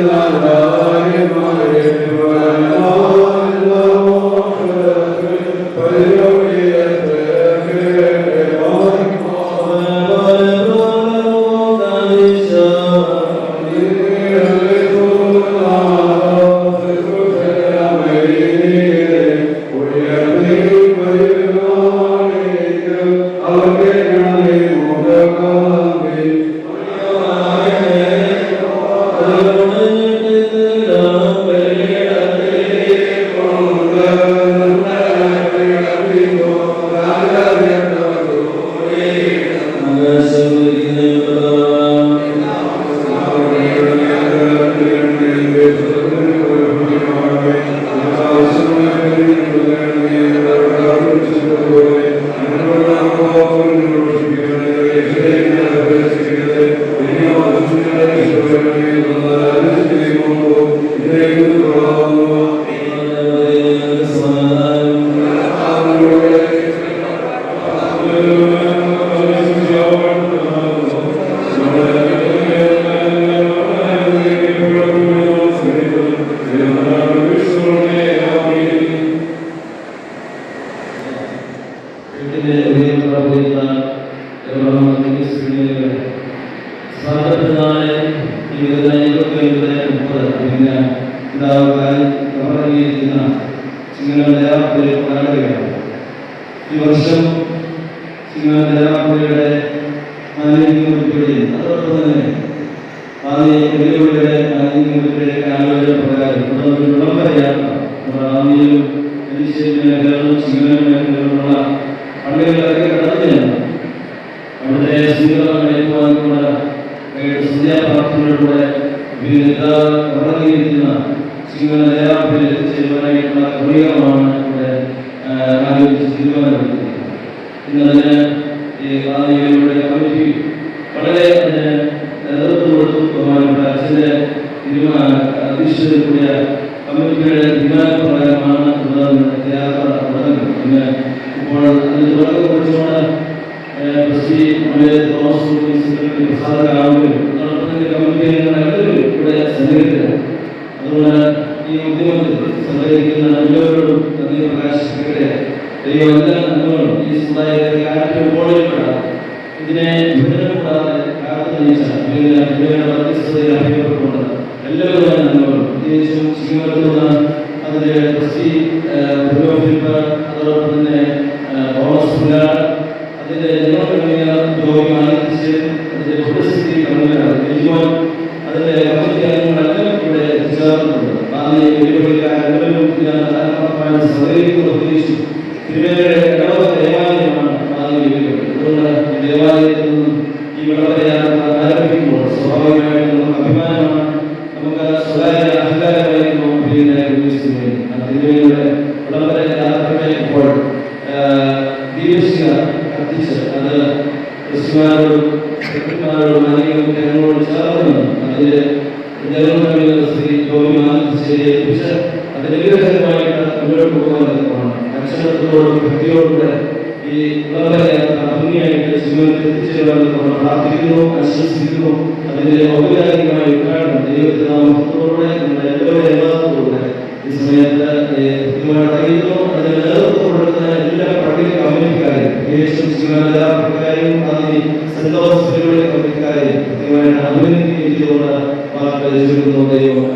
illallah ചിങ്ങമലയാളത്തിൽ കാണുകയാണ്. ഈ വർഷം ചിങ്ങമലയാളത്തിലൂടെ മാലിന്യങ്ങളുൾപ്പെടെയും അതോടൊപ്പം തന്നെ ആദ്യ വെല്ലുവിളിയുടെ മാലിന്യങ്ങളുടെ ആലോചന പ്രകാരം തുടർന്ന് വിളംബരയാത്ര നമ്മുടെ ആദ്യയിലും മനുഷ്യ മേഖലകളും ചിങ്ങ മേഖലകളുമുള്ള പള്ളികളിലൊക്കെ കടന്നുകയാണ് അവിടുത്തെ സ്വീകരണം ഏറ്റുവാങ്ങിക്കൊണ്ട് സന്ധ്യാപ്രാർത്ഥനകളിലൂടെ വിവിധ കടന്നിരിക്കുന്ന ചിങ്ങ ദയാപ്പിൽ എത്തിച്ചേരുവാനായിട്ടുള്ള ക്രമീകരണമാണ് ഇവിടെ ആ, ആലോചിച്ച് തീരുമാനമെടുക്കുന്നത് ഇന്നതിന് ഈ ആദികളുടെ കമ്മിറ്റി വളരെ അതിന് നേതൃത്വം കൊടുത്തു ബഹുമാനപ്പെട്ട അച്ഛൻ്റെ തീരുമാന അധ്യക്ഷതയിൽ കൂടിയ കമ്മിറ്റിയുടെ തീരുമാനപ്രകാരമാണ് ഇവിടെ നിന്ന് യാത്ര തുടങ്ങുന്നത് പിന്നെ ഇപ്പോൾ അതിന് തുടക്കം കുറിച്ചുകൊണ്ട് പ്രസി നമ്മുടെ തോമസ് കുട്ടി സെക്രട്ടറി പ്രസാദ് കാവുകയും അതോടൊപ്പം തന്നെ കമ്മിറ്റി അംഗങ്ങൾ എല്ലാവരും ഇവിടെ സഹകരിക്കുന്നത് അതുകൊണ്ട് ഈ ഉദ്യമത്തിൽ സഹകരിക്കുന്ന എല്ലാവരോടും നന്ദി പ്രകാശിപ്പിക്കട്ടെ. ദൈവം എല്ലാ നന്മകളും ഈ സമുദായത്തെ ആറ്റും ബോർഡിൽപ്പെടാം ഇതിനെ വിഭജനം കൂടാതെ കാത്തു നയിച്ച മധ്യസ്ഥതയിൽ അറിയപ്പെട്ടുകൊണ്ട് എല്ലാവരും നന്മകളും പ്രത്യേകിച്ചും ചിങ്ങമരത്തുള്ള അതിന്റെ പ്രസി പുരോഹിത അതോടൊപ്പം ദേവാലയത്തിൽ നിന്നും ഈ വിളംബരയാത്ര ആരംഭിക്കുമ്പോൾ സ്വാഭാവികമായിട്ടും നമുക്ക് അഭിമാനമാണ്. നമുക്ക് സ്വകാര്യ അഹങ്കാരമായിരുന്നു പിന്നെ ഉദ്ദേശിക്കുന്നത് ആ തിരുവേലയുടെ വിളംബര യാത്രയുടെ ഇപ്പോൾ ദീപശിക കത്തിച്ച് അത് ക്രിസ്തുമാരോടും സെക്രട്ടറിമാരോടും അനേകം ജനങ്ങളോട് ചേർന്നു അതിൽ ജനങ്ങളുടെ ശ്രീ ജോലി മാനസികയെ ഏൽപ്പിച്ച് അതിന് വിഗ്രഹമായിട്ട് മുന്നോട്ട് പോകാൻ അക്ഷരത്തോടും ഭക്തിയോടുകൂടെ ഈ ഉള്ളവരെയാത്ര ഭംഗിയായിട്ട് ജീവിതത്തിൽ എത്തിച്ചേരുവാൻ പ്രാർത്ഥിക്കുന്നു ആശ്വസിക്കുന്നു അതിന്റെ ഔപചാരികമായ ഉദ്ഘാടനം ദൈവത്തിന്റെ നാമത്തോടെ നമ്മുടെ എല്ലാവരും എല്ലാത്തോടെ ഈ സമയത്ത് അറിയുന്നു അതിന് നേതൃത്വം കൊടുക്കുന്ന എല്ലാ പള്ളിയിലെ കമ്മിറ്റിക്കാരെയും എല്ലാ പ്രക്കാരെയും നന്ദി സന്തോഷത്തിലൂടെ കമ്മിറ്റിക്കാരെയും കൃത്യമായിട്ട് അഭിനന്ദിക്കുകയും ദൈവം.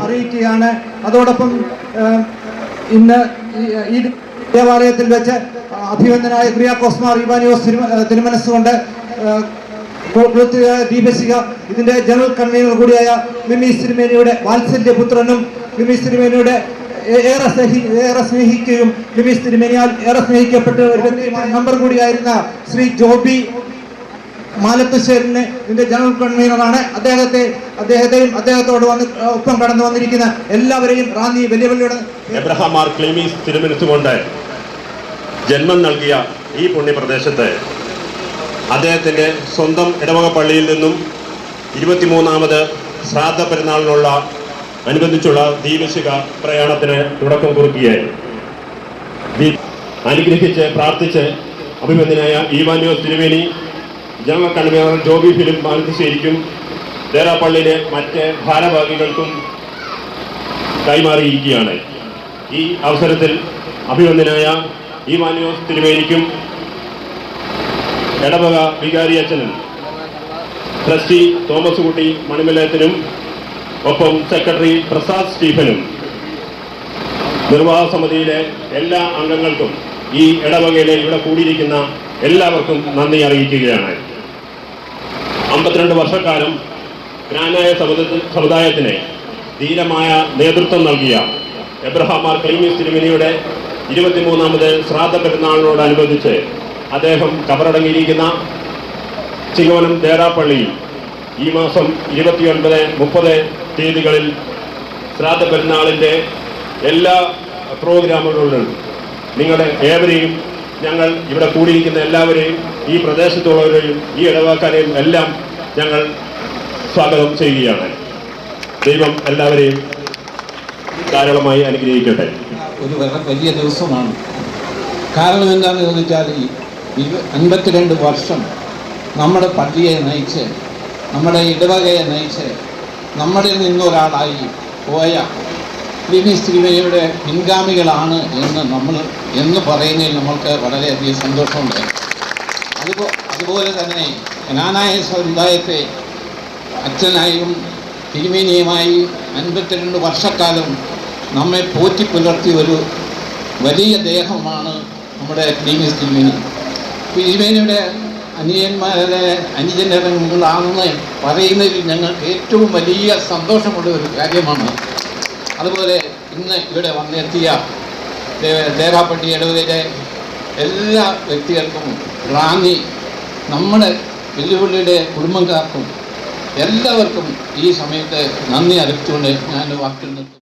അറിയിക്കുകയാണ്. അതോടൊപ്പം ഇന്ന് ഈ- ദേവാലയത്തിൽ വെച്ച് അഭിവന്ദനായ ക്രിയാക്കോസ്മാർ കോസ്മാർ ഇബാനിയോസ് ഏഹ്, തിരുമനസ്സുകൊണ്ട് ദീപശിക ഇതിന്റെ ജനറൽ കൺവീനർ കൂടിയായ മിമി സിനിമേനിയുടെ വാത്സല്യ പുത്രനും മിമി സിനിമേനിയുടെ ഏറെ സ്നേഹി ഏറെ സ്നേഹിക്കുകയും മിമീസ് തിരുമേനിയാൽ ഏറെ സ്നേഹിക്കപ്പെട്ട ഒരു നമ്പർ കൂടിയായിരുന്ന ശ്രീ ജോബി മാലത്തുശ്ശേരിന് ഇതിന്റെ ജനറൽ കൺവീനറാണ്. അദ്ദേഹത്തെ അദ്ദേഹത്തെയും അദ്ദേഹത്തോട് വന്ന് ഒപ്പം കടന്നു വന്നിരിക്കുന്ന എല്ലാവരെയും റാന്നി വെല്ലുവിളിയുടെ എബ്രഹാം മാർ ക്ലീമീസ് തിരുമനസുകൊണ്ട് ജന്മം നൽകിയ ഈ പുണ്യപ്രദേശത്ത് അദ്ദേഹത്തിന്റെ സ്വന്തം ഇടവക പള്ളിയിൽ നിന്നും ഇരുപത്തിമൂന്നാമത് ശ്രാദ്ധ പെരുന്നാളിനുള്ള അനുബന്ധിച്ചുള്ള ദീപശിക പ്രയാണത്തിന് തുടക്കം കുറിക്കുകയായി. അനുഗ്രഹിച്ച് പ്രാർത്ഥിച്ച് അഭിമന്യനായ ഈവാന്യോസ് തിരുവേനി ജനറൽ കൺവീനർ ജോബി ഫിലിം മാനന്തശ്ശേരിക്കും ദേറാപ്പള്ളിയിലെ മറ്റ് ഭാരവാഹികൾക്കും കൈമാറിയിരിക്കുകയാണ്. ഈ അവസരത്തിൽ അഭിനന്ദനായ ഈ മാന്യോസ് തിരുവേനിക്കും എടവക വികാരി അച്ഛനും ട്രസ്റ്റി തോമസ് കുട്ടി മണിമലയത്തിനും ഒപ്പം സെക്രട്ടറി പ്രസാദ് സ്റ്റീഫനും നിർവാഹ സമിതിയിലെ എല്ലാ അംഗങ്ങൾക്കും ഈ ഇടവകയിലെ ഇവിടെ കൂടിയിരിക്കുന്ന എല്ലാവർക്കും നന്ദി അറിയിക്കുകയാണ്. അമ്പത്തിരണ്ട് വർഷക്കാലം ജ്ഞാനായ സമുദ- സമുദായത്തിന് ധീരമായ നേതൃത്വം നൽകിയ എബ്രഹാം മാർ തിരുമിനിയുടെ ഇരുപത്തിമൂന്നാമത് ശ്രാദ്ധ പെരുന്നാളിനോടനുബന്ധിച്ച് അദ്ദേഹം കബറടങ്ങിയിരിക്കുന്ന ചിങ്ങവനം തേരാപ്പള്ളിയിൽ ഈ മാസം ഇരുപത്തിയൊൻപത് മുപ്പത് തീയതികളിൽ ശ്രാദ്ധ പെരുന്നാളിന്റെ എല്ലാ പ്രോഗ്രാമുകളിലും നിങ്ങളുടെ ഏവരെയും ഞങ്ങൾ ഇവിടെ കൂടിയിരിക്കുന്ന എല്ലാവരെയും ഈ പ്രദേശത്തുള്ളവരെയും ഈ ഇടവാക്കാരെയും എല്ലാം ഞങ്ങൾ സ്വാഗതം ചെയ്യുകയാണ്. ദൈവം എല്ലാവരെയും ധാരാളമായി അനുഗ്രഹിക്കട്ടെ. ഒരു വലിയ ദിവസമാണ്. കാരണം എന്താണെന്ന് ചോദിച്ചാൽ ഈ അൻപത്തിരണ്ട് വർഷം നമ്മുടെ പള്ളിയെ നയിച്ച് നമ്മുടെ ഇടവകയെ നയിച്ച് നമ്മളിൽ നിന്നൊരാളായി പോയ ശ്രീമയുടെ പിൻഗാമികളാണ് എന്ന് നമ്മൾ എന്ന് പറയുന്നതിൽ നമ്മൾക്ക് വളരെയധികം സന്തോഷമുണ്ട്. അതുപോ അതുപോലെ തന്നെ ജ്ഞാനായ സമുദായത്തെ അച്ഛനായും തിരുമേനിയുമായി അൻപത്തിരണ്ട് വർഷക്കാലം നമ്മെ പോറ്റി പുലർത്തിയ ഒരു വലിയ ദേഹമാണ് നമ്മുടെ ക്ലീമിസ് തിരുമേനി. തിരുമേനിയുടെ അനിയന്മാരുടെ അനുജനങ്ങളാണെന്ന് പറയുന്നതിൽ ഞങ്ങൾക്ക് ഏറ്റവും വലിയ സന്തോഷമുള്ള ഒരു കാര്യമാണ്. അതുപോലെ ഇന്ന് ഇവിടെ വന്നെത്തിയ ദേ- ദേറാപ്പള്ളി ഇടവകയിലെ എല്ലാ വ്യക്തികൾക്കും റാന്നി നമ്മുടെ വെല്ലുവിളിയുടെ കുടുംബക്കാർക്കും എല്ലാവർക്കും ഈ സമയത്ത് നന്ദി അറിയിച്ചുകൊണ്ട് ഞാൻ വാക്കിൽ നിർത്തുന്നു.